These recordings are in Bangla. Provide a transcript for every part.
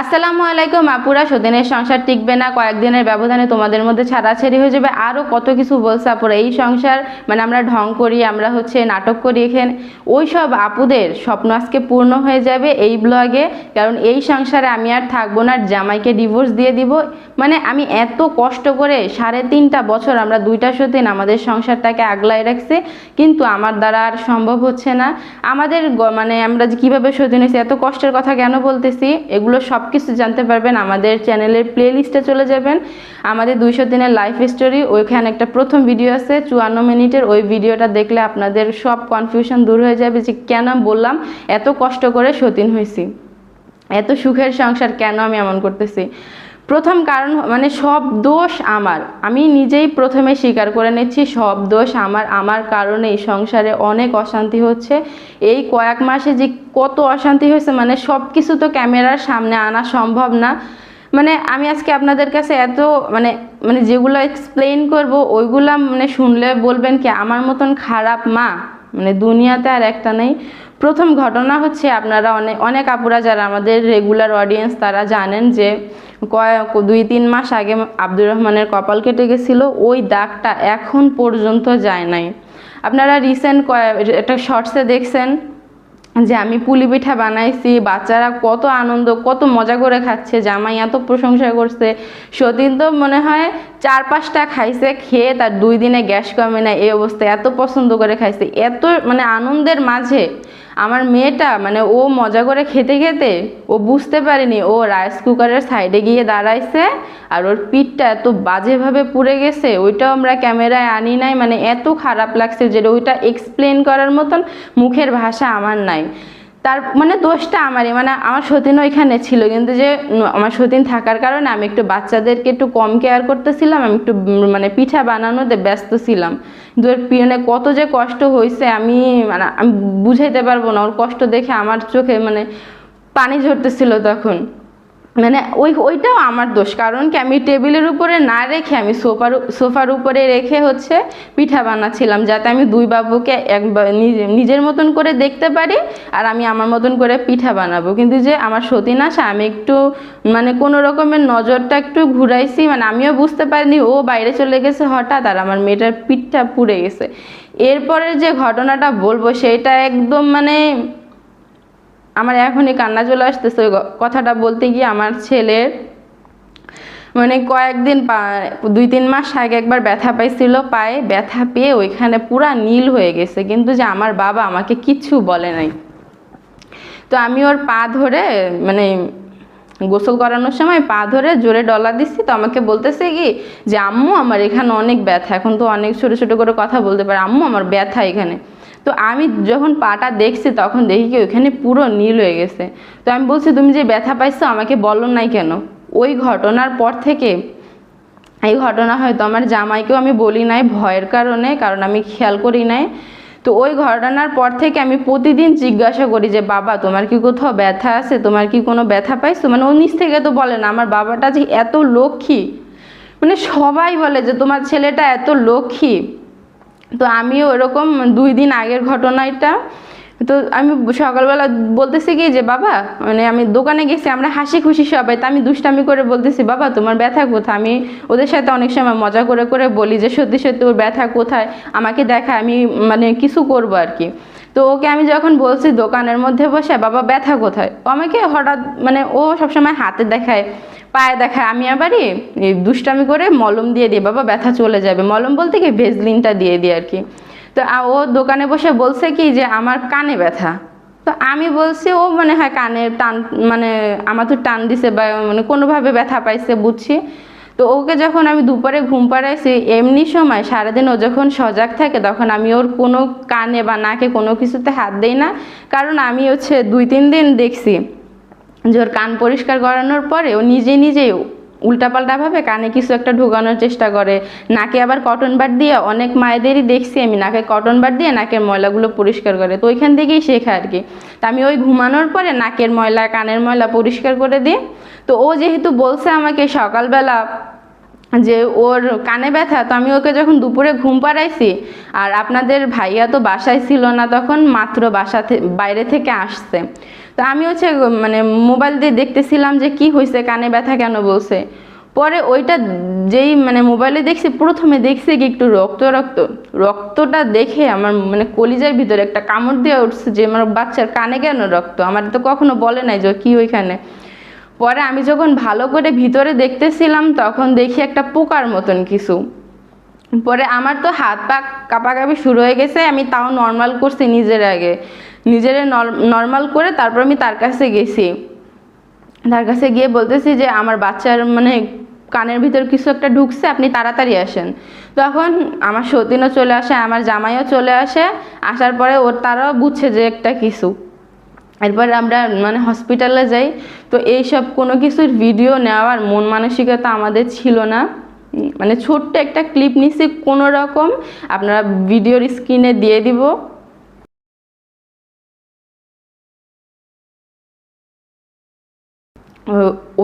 আসসালামু আলাইকুম আপুরা সদিনের সংসার টিকবে না, কয়েকদিনের ব্যবধানে তোমাদের মধ্যে ছাড়াছাড়ি হয়ে যাবে। আরও কত কিছু বলছে আপুরা, এই সংসার মানে আমরা ঢং করি, আমরা হচ্ছে নাটক করি এখানে। ওই সব আপুদের স্বপ্ন আজকে পূর্ণ হয়ে যাবে এই ব্লগে কারণ এই সংসারে আমি আর থাকব না জামাইকে ডিভোর্স দিয়ে দিব। মানে আমি এত কষ্ট করে সাড়ে তিনটা বছর আমরা দুইটা সতীন আমাদের সংসারটাকে আগলায় রাখছি, কিন্তু আমার দ্বারা আর সম্ভব হচ্ছে না। আমাদের মানে আমরা যে কীভাবে সতীন হয়েছি, এত কষ্টের কথা কেন বলতেছি? এগুলো সব কিছু জানতে পারবেন আমাদের চ্যানেলের প্লে লিস্টে চলে যাবেন। আমাদের দুইশো দিনের লাইফ স্টোরি ওইখানে একটা প্রথম ভিডিও আছে, চুয়ান্ন মিনিটের ওই ভিডিওটা দেখলে আপনাদের সব কনফিউশন দূর হয়ে যাবে যে কেন বললাম, এত কষ্ট করে সতীন হয়েছি। এত সুখের সংসার কেন আমি এমন করতেছি? প্রথম কারণ মানে সব দোষ আমার। আমি নিজেই প্রথমে স্বীকার করে নিচ্ছি, সব দোষ আমার। আমার কারণে এই সংসারে অনেক অশান্তি হচ্ছে। এই কয়েক মাসে যে কত অশান্তি হয়েছে মানে সব কিছু তো ক্যামেরার সামনে আনা সম্ভব না। মানে আমি আজকে আপনাদের কাছে এত মানে মানে যেগুলো এক্সপ্লেইন করব, ওইগুলা মানে শুনলে বলবেন কি, আমার মতন খারাপ মা। মানে দুনিয়াতে আর একটা নেই। প্রথম ঘটনা হচ্ছে আপনারা অনেক অনেক আপুরা যারা আমাদের রেগুলার অডিয়েন্স তারা জানেন যে কয়েক দুই, তিন মাস আগে আব্দুর রহমানের কপাল কেটে গেছিল, ওই দাগটা এখন পর্যন্ত যায় নাই। আপনারা রিসেন্ট একটা শর্টসে দেখছেন যে আমি পুলি পিঠা বানাইছি, বাচ্চারা কত আনন্দ, কত মজা করে খাচ্ছে, জামাই এত প্রশংসা করছে। সতীন তো মনে হয় চার পাঁচটা খাইছে, খেয়ে তার দুই দিনে গ্যাস কমে না এই অবস্থায় এত পছন্দ করে খাইছে। এত মানে আনন্দের মাঝে আমার মেয়েটা মানে ও মজা করে খেতে খেতে, ও বুঝতে পারেনি, ও রাইস কুকারের সাইডে গিয়ে দাঁড়াইছে, আর ওর পিঠটা এত বাজেভাবে পুড়ে গেছে, ওইটাও আমরা ক্যামেরায় আনি নাই মানে এত খারাপ লাগছে যে ওইটা এক্সপ্লেন করার মতন মুখের ভাষা আমার নাই। তার মানে দোষটা আমারই মানে আমার সতীন ওইখানে ছিল, কিন্তু যে আমার সতীন থাকার কারণে আমি একটু বাচ্চাদেরকে একটু কম কেয়ার করতেছিলাম, আমি একটু মানে পিঠা বানানোতে ব্যস্ত ছিলাম। কিন্তু পিয়নে কত যে কষ্ট হয়েছে আমি মানে আমি বুঝাইতে পারব না। ওর কষ্ট দেখে আমার চোখে মানে পানি ঝরতেছিল তখন। মানে ওই, ওইটাও আমার দোষ। কারণ কি আমি টেবিলের উপরে না রেখে আমি সোফার সোফার উপরে রেখে হচ্ছে পিঠা বানাচ্ছিলাম, যাতে আমি দুই বাবুকে নিজে- নিজের মতন করে দেখতে পারি আর আমি আমার মতন করে পিঠা বানাবো। কিন্তু যে আমার সতীন আসা আমি একটু মানে কোনো রকমের নজরটা একটু ঘুরাইছি মানে আমিও বুঝতে পারিনি, ও বাইরে চলে গেছে হঠাৎ আর আমার মেয়েটার পিঠটা পুড়ে গেছে। এরপরের যে ঘটনাটা বলব, সেটা একদম মানে আমার এখনই কান্না চলে আসতেছে। ওই কথাটা বলতে গিয়ে আমার ছেলের মানে কয়েকদিন দুই তিন মাস আগে একবার ব্যথা পাইছিল, পায়ে ব্যথা পেয়ে ওইখানে পুরা নীল হয়ে গেছে। কিন্তু যে আমার বাবা আমাকে কিচ্ছু বলে নাই। তো আমি ওর পা ধরে মানে গোসল করানোর সময় পা ধরে জোরে ডলা দিচ্ছি তো আমাকে বলতেছে কি যে, আম্মু, আমার এখানে অনেক ব্যথা। এখন তো অনেক ছোট ছোট করে কথা বলতে পারে। আম্মু, আমার ব্যথা এখানে। তো আমি যখন পাটা দেখছি, তখন দেখি কি ওইখানে পুরো নীল হয়ে গেছে। তো আমি বলছি, তুমি যে ব্যথা পাইছো, আমাকে বলো নাই কেন? ওই ঘটনার পর থেকে, এই ঘটনা হয়তো আমার জামাইকেও আমি বলি নাই ভয়ের কারণে, কারণ আমি খেয়াল করি নাই। তো ওই ঘটনার পর থেকে আমি প্রতিদিন জিজ্ঞাসা করি যে, বাবা, তোমার কি কোথাও ব্যথা আছে? তোমার কি কোনো ব্যথা পাইছো? মানে ও নিচ থেকে তো বলে না, আমার বাবাটা যে এত লক্ষ্মী। মানে সবাই বলে যে, তোমার ছেলেটা এত লক্ষ্মী। তো আমিও এরকম দুই দিন আগের ঘটনা এটা তো আমি সকালবেলা বলতেছি কি যে, বাবা মানে আমি দোকানে গেছি, আমরা হাসি খুশি সবাই। তা আমি দুষ্টামি করে বলতেছি, বাবা, তোমার ব্যথা কোথায়? আমি ওদের সাথে অনেক সময় মজা করে করে বলি যে, সত্যি সত্যি ওর ব্যথা কোথায়? আমাকে দেখায় আমি মানে কিছু করব আর কি। তো ওকে আমি যখন বলছি দোকানের মধ্যে বসে, বাবা, ব্যথা কোথায়? ও আমাকে হঠাৎ মানে ও সবসময় হাতে দেখায়। পায়ে দেখায় আমি আবারই দুষ্টামি করে মলম দিয়ে দিই, বাবা ব্যথা চলে যাবে। মলম বলতে কি? ভেজলিনটা দিয়ে দিই আর কি। তো ও দোকানে বসে বলছে কি যে, আমার কানে ব্যথা। তো আমি বলছি, ও মনে হয় কানে টান মানে আমার তো টান দিছে বা মানে কোনোভাবে ব্যথা পাইছে বুঝছি। তো ওকে যখন আমি দুপুরে ঘুম পাড়াইছি, এমনি সময় সারাদিন ও যখন সজাগ থাকে তখন আমি ওর কোনো কানে বা নাকে কোনো কিছুতে হাত দেই না। কারণ আমি হচ্ছে দুই, তিন দিন দেখছি যে ওর কান পরিষ্কার করানোর পরে ও নিজে নিজেই উল্টাপাল্টাভাবে কানে কিছু একটা ঢোকানোর চেষ্টা করে। নাকে আবার কটন বার দিয়ে অনেক মায়েদেরই দেখছি আমি, নাকে কটন বার দিয়ে নাকের ময়লাগুলো পরিষ্কার করে। তো ওইখান থেকেই শেখা আর কি। তা আমি ওই ঘুমানোর পরে নাকের ময়লা, কানের ময়লা পরিষ্কার করে দিই। তো ও যেহেতু বলছে আমাকে সকালবেলা যে ওর কানে ব্যথা, তো আমি ওকে যখন দুপুরে ঘুম পাড়াইছি, আর আপনাদের ভাইয়া তো বাসায় ছিল না তখন, মাত্র বাসা বাইরে থেকে আসছে। তো আমি হচ্ছে মানে মোবাইল দিয়ে দেখতেছিলাম যে কি হয়েছে কানে ব্যথা কেন বলছে। পরে ওইটা যেই মানে মোবাইলে দেখছি, প্রথমে দেখছি কি একটু রক্ত রক্ত, রক্তটা দেখে আমার মানে কলিজার ভিতরে একটা কামড় দিয়ে উঠছে যে আমার বাচ্চার কানে কেন রক্ত? আমার তো কখনো বলে নাই যে কি ওইখানে। পরে আমি যখন ভালো করে ভিতরে দেখতেছিলাম, তখন দেখি একটা পোকার মতন কিছু। পরে আমার তো হাত পা কাঁপাকাঁপি শুরু হয়ে গেছে, আমি তাও নর্মাল করছি নিজের আগে। নিজের নর্মাল করে তারপর আমি তার কাছে গেছি। তার কাছে গিয়ে বলতেছি যে, আমার বাচ্চার মানে কানের ভিতর কিছু একটা ঢুকছে, আপনি তাড়াতাড়ি আসেন। তখন আমার সতীনও চলে আসে, আমার জামাইও চলে আসে। আসার পরে ওর তারাও বুঝছে যে একটা কিছু। এরপর আমরা মানে হসপিটালে যাই। তো এইসব কোনো কিছুর ভিডিও নেওয়ার মন মানসিকতা আমাদের ছিল না। মানে ছোট্ট একটা ক্লিপ নিছি, কোনো রকম আপনারা ভিডিওর স্ক্রিনে দিয়ে দিব।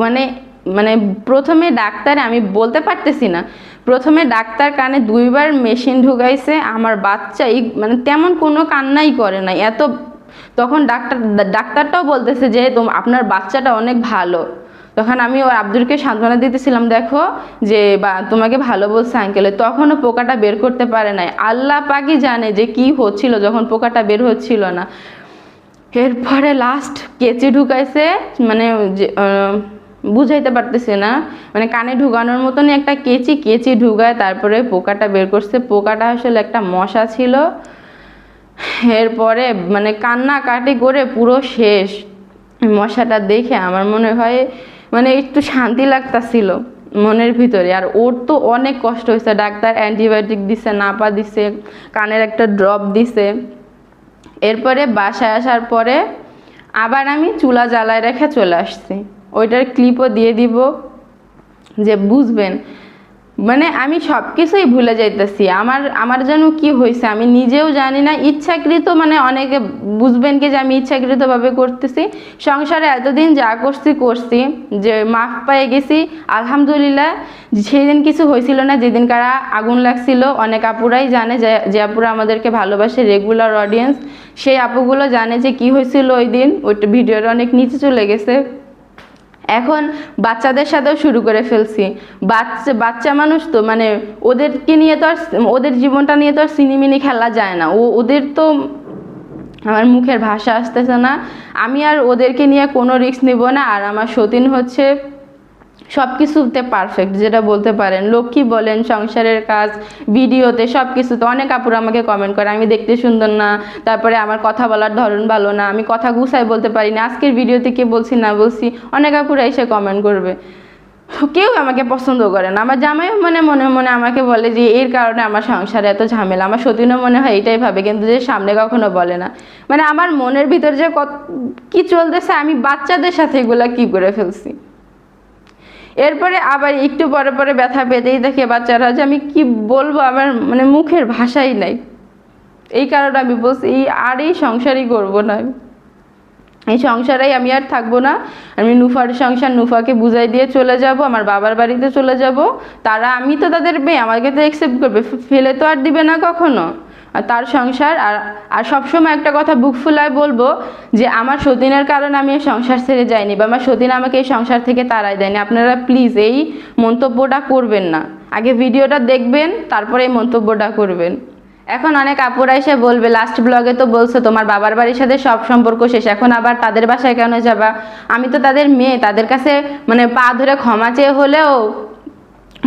মানে মানে প্রথমে ডাক্তার আমি বলতে পারতেছি না। প্রথমে ডাক্তার কানে দুইবার মেশিন ঢুকাইছে, আমার বাচ্চা মানে তেমন কোনো কান্নাই করে নাই এত, তখন ডাক্তার, ডাক্তারটাও বলতেছে যে আপনার বাচ্চাটা অনেক ভালো। তখন আমি ওর আব্দুলকে সান্ত্বনা দিতেছিলাম, দেখো যে, বা তোমাকে ভালো বলছে আঙ্কেলে তখনও পোকাটা বের করতে পারে নাই। আল্লাহ পাকি জানে যে কি হচ্ছিল যখন পোকাটা বের হচ্ছিল না। এরপরে লাস্ট কেচি ঢুকাইছে মানে বুঝাইতে পারতেছে না। মানে কানে ঢুকানোর মতনই একটা কেচি কেচি ঢুকায় তারপরে পোকাটা বের করছে। পোকাটা আসলে একটা মশা ছিল। এরপরে মানে কান্নাকাটি করে পুরো শেষ। মশাটা দেখে আমার মনে হয় মানে একটু শান্তি লাগতাছিল মনের ভিতরে। আর ওর তো অনেক কষ্ট হয়েছে। ডাক্তার অ্যান্টিবায়োটিক দিছে, নাপা দিছে, কানের একটা ড্রপ দিছে। এরপরে বাসায় আসার পরে আবার আমি চুলা জ্বালায় রেখে চলে আসছি। ওইটার ক্লিপও দিয়ে দিব যে, বুঝবেন মানে আমি সব কিছুই ভুলে যাইতেছি। আমার আমার যেন কি হয়েছে আমি নিজেও জানি না। ইচ্ছাকৃত মানে অনেকে বুঝবেন কি যে আমি ইচ্ছাকৃতভাবে করতেছি। সংসারে এতদিন যা করছি করছি, যে মাফ পেয়ে গেছি। আলহামদুলিল্লাহ, সেদিন কিছু হয়েছিল না। যেদিন কারা আগুন লাগছিল, অনেক আপুরাই জানে যে যে আপুরা আমাদেরকে ভালোবাসে রেগুলার অডিয়েন্স সেই আপুগুলো জানে যে কি হয়েছিল ওই দিন। ওইটা ভিডিওটা অনেক নিচে চলে গেছে। এখন বাচ্চাদের সাথেও শুরু করে ফেলছি। বাচ্চা বাচ্চা মানুষ তো মানে ওদেরকে নিয়ে তো আর ওদের জীবনটা নিয়ে তো আর সিনিমিনি খেলা যায় না। ও ওদের তো আমার মুখের ভাষা আসতেছে না। আমি আর ওদেরকে নিয়ে কোনো রিস্ক নিব না। আর আমার সতীন হচ্ছে সব কিছুতে পারফেক্ট যেটা বলতে পারেন। লক্ষ্মী বলেন, সংসারের কাজ, ভিডিওতে সব কিছুতে অনেক কাপড় আমাকে কমেন্ট করে, আমি দেখতে সুন্দর না, তারপরে আমার কথা বলার ধরন ভালো না, আমি কথা গুছাই বলতে পারি না, আজকের ভিডিওতে কে বলছি, না বলছি? অনেক কাপুরা এসে কমেন্ট করবে। কেউ আমাকে পছন্দ করে না। আমার জামাইও মনে মনে মনে আমাকে বলে যে, এর কারণে আমার সংসারে এত ঝামেলা। আমার সতীনও মনে হয় এটাই ভাবে, কিন্তু যে সামনে কখনো বলে না। মানে আমার মনের ভিতর যে কত কী চলতেছে, আমি বাচ্চাদের সাথে এগুলা কি করে ফেলছি? এরপরে আবার একটু পরে পরে ব্যথা পেতেই দেখে বাচ্চারা যে আমি কি বলব আমার মানে মুখের ভাষাই নাই। এই কারণে আমি বলছি আর এই সংসারই করব না। এই সংসারেই আমি আর থাকব না। আমি নুফার সংসার নুফাকে বুঝাই দিয়ে চলে যাব, আমার বাবার বাড়িতে চলে যাব। তারা আমি তো তাদের মেয়ে, আমাকে তো অ্যাকসেপ্ট করবে। ফেলে তো আর দিবে না কখনো। তার সংসার, আর আর সবসময় একটা কথা বুক ফুলায় বলব যে আমার সতীনের কারণে আমি এই সংসার ছেড়ে যাইনি বা আমার সতীন আমাকে এই সংসার থেকে তাড়াই দেয়নি। আপনারা প্লিজ এই মন্তব্যটা করবেন না। আগে ভিডিওটা দেখবেন, তারপরে এই মন্তব্যটা করবেন। এখন অনেক আপুরা এসে বলবে লাস্ট ব্লগে তো বলছো তোমার বাবার বাড়ির সাথে সব সম্পর্ক শেষ, এখন আবার তাদের বাসায় কেন যাবা? আমি তো তাদের মেয়ে, তাদের কাছে মানে পা ধরে ক্ষমা চেয়ে হলেও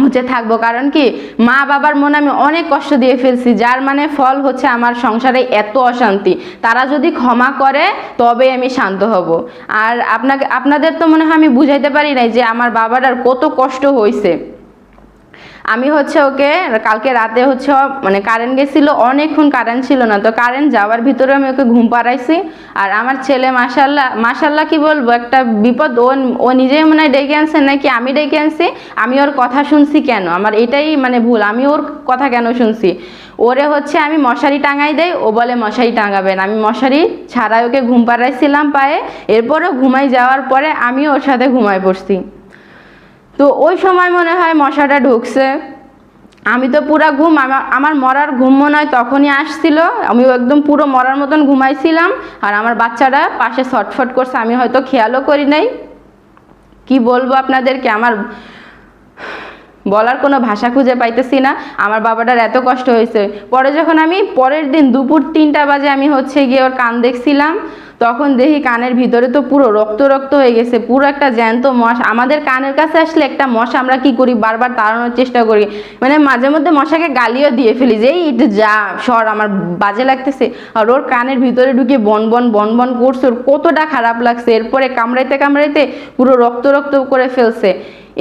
হচ্ছে থাকব। কারণ কি, মা বাবার মনে আমি অনেক কষ্ট দিয়ে ফেলছি, যার মানে ফল হচ্ছে আমার সংসারে এত অশান্তি। তারা যদি ক্ষমা করে তবে আমি শান্ত হব। আর আপনাকে, আপনাদের তো মনে হয় আমি বুঝাইতে পারি নাই যে আমার বাবার আর কত কষ্ট হয়েছে আমি হচ্ছে ওকে কালকে রাতে হচ্ছে মানে কারেন্ট গেছিল, অনেকক্ষণ কারেন্ট ছিল না, তো কারেন্ট যাওয়ার ভিতরে আমি ওকে ঘুম পাড়াইছি। আর আমার ছেলে মাসাল্লাহ মাসাল্লাহ কি বলব, একটা বিপদ, ও ও নিজেই মনে হয় ডেকে আনছে নাকি আমি ডেকে আনছি, আমি ওর কথা শুনছি কেন? আমার এটাই মানে ভুল, আমি ওর কথা কেন শুনছি? ওরে হচ্ছে আমি মশারি টাঙাই দেই, ও বলে মশারি টাঙাবেন। আমি মশারি ছাড়াই ওকে ঘুম পাড়াইছিলাম পায়ে, এরপরও ঘুমাই যাওয়ার পরে আমি ওর সাথে ঘুমাই পড়ছি। তো ওই সময় মনে হয় মশাটা ঢুকছে। আমি তো পুরা ঘুম আমার মরার ঘুম মনে হয় তখনই আসছিল। আমি একদম পুরো মরার মতন ঘুমাইছিলাম আর আমার বাচ্চারা পাশে ছটফট করছে, আমি হয়তো খেয়ালও করি নাই। কি বলব আপনাদেরকে, আমার বলার কোনো ভাষা খুঁজে পাইতেছি না। আমার বাবাটার এত কষ্ট হয়েছে। পরে যখন আমি, পরের দিন দুপুর তিনটা বাজে আমি হচ্ছে গিয়ে ওর কান দেখছিলাম। তখন দেখি কানের ভিতরে তো পুরো রক্ত রক্ত হয়ে গেছে, পুরো একটা জ্যান্ত মশা। আমাদের কানের কাছে আসলে একটা মশা আমরা কি করি? বারবার তাড়ানোর চেষ্টা করি। মানে মাঝে মধ্যে মশাকে গালিও দিয়ে ফেলি যে, এই যা, সর, আমার বাজে লাগতেছে। আর ওর কানের ভিতরে ঢুকে বন বন বন বন করছে, ওর কতটা খারাপ লাগছে। এরপরে কামড়াইতে কামড়াইতে পুরো রক্ত রক্ত করে ফেলছে।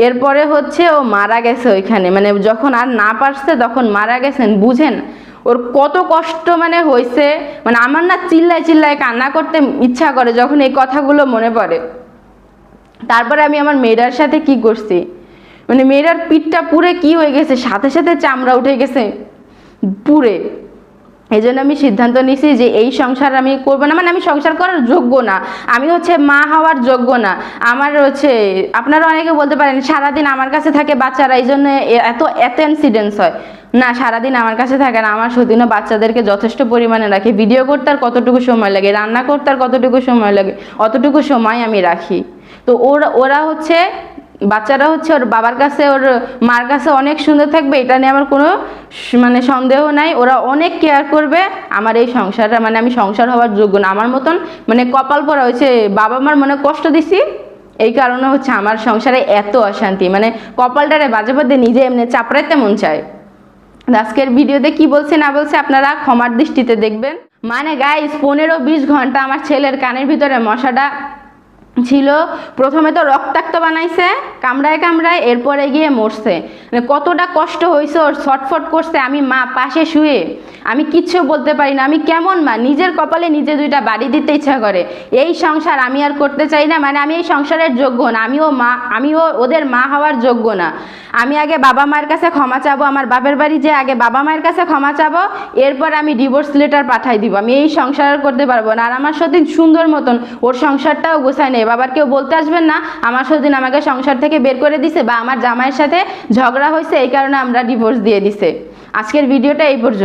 এরপরে হচ্ছে ও মারা গেছে ওইখানে। মানে যখন আর না পারছে, তখন মারা গেছেন, বুঝেন? ওর কত কষ্ট মানে হয়েছে মানে আমার না চিল্লায় চিল্লায় কান্না করতে ইচ্ছা করে যখন এই কথাগুলো মনে পড়ে। তারপরে আমি আমার মেয়েরার সাথে কি করছি? মানে মেয়েরার পিঠটা পুরে কি হয়ে গেছে? সাথে সাথে চামড়া উঠে গেছে। পুরে এই জন্য আমি সিদ্ধান্ত নিছি যে এই সংসার আমি করব না। মানে আমি সংসার করার যোগ্য না। আমি হচ্ছে মা হওয়ার যোগ্য না। আমার হচ্ছে, আপনারা অনেকে বলতে পারেন, সারাদিন আমার কাছে থাকে বাচ্চারা এই জন্য এত এত ইনসিডেন্স হয়। না, সারাদিন আমার কাছে থাকে না। আমার সতীনও বাচ্চাদেরকে যথেষ্ট পরিমাণে রাখি। ভিডিও করতে আর কতটুকু সময় লাগে? রান্না করতে আর কতটুকু সময় লাগে? অতটুকু সময় আমি রাখি। তো ওরা ওরা হচ্ছে বাচ্চারা হচ্ছে ওর বাবার কাছে, ওর মার কাছে অনেক সুন্দর থাকবে, এটা নিয়ে আমার কোনো মানে সন্দেহ নাই। ওরা অনেক কেয়ার করবে আমার এই সংসারটা মানে আমি সংসার হওয়ার যোগ্য না। আমার মতন মানে কপাল পরা হয়েছে, বাবা মার মনে কষ্ট দিছি, এই কারণে হচ্ছে আমার সংসারে এত অশান্তি। মানে কপালটারে বাজে বাজে নিজে এমনি চাপড়াইতে মন চায়। আজকের ভিডিওতে কি বলছে না বলছে আপনারা ক্ষমার দৃষ্টিতে দেখবেন। মানে গাইস পনেরো বিশ ঘণ্টা আমার ছেলের কানের ভিতরে মশাটা ছিল, প্রথমে তো রক্তাক্ত বানাইছে, কামড়ায় কামড়ায়, এরপরে গিয়ে মরছে। মানে কতটা কষ্ট হয়েছে ওর ছটফট করছে, আমি মা পাশে শুয়ে। আমি কিচ্ছু বলতে পারি না, আমি কেমন মা? নিজের কপালে নিজে দুইটা বাড়ি দিতে ইচ্ছা করে। এই সংসার আমি আর করতে চাই না মানে আমি এই সংসারের যোগ্য না, আমিও মা, আমিও ওদের মা হওয়ার যোগ্য না। আমি আগে বাবা মায়ের কাছে ক্ষমা চাবো, আমার বাপের বাড়ি যে আগে বাবা মায়ের কাছে ক্ষমা চাবো, এরপর আমি ডিভোর্স লেটার পাঠাই দিব। আমি এই সংসার করতে পারব না, আর আমার সতীন সুন্দর মতন ওর সংসারটাও গোছায় নেই বাবার কেউ বলতে আসবেন না। আমার সেদিন আমাকে সংসার থেকে বের করে দিছে বা আমার জামাইয়ের সাথে ঝগড়া হয়েছে, এই কারণে আমরা ডিভোর্স দিয়ে দিছে। আজকের ভিডিওটা এই পর্যন্ত।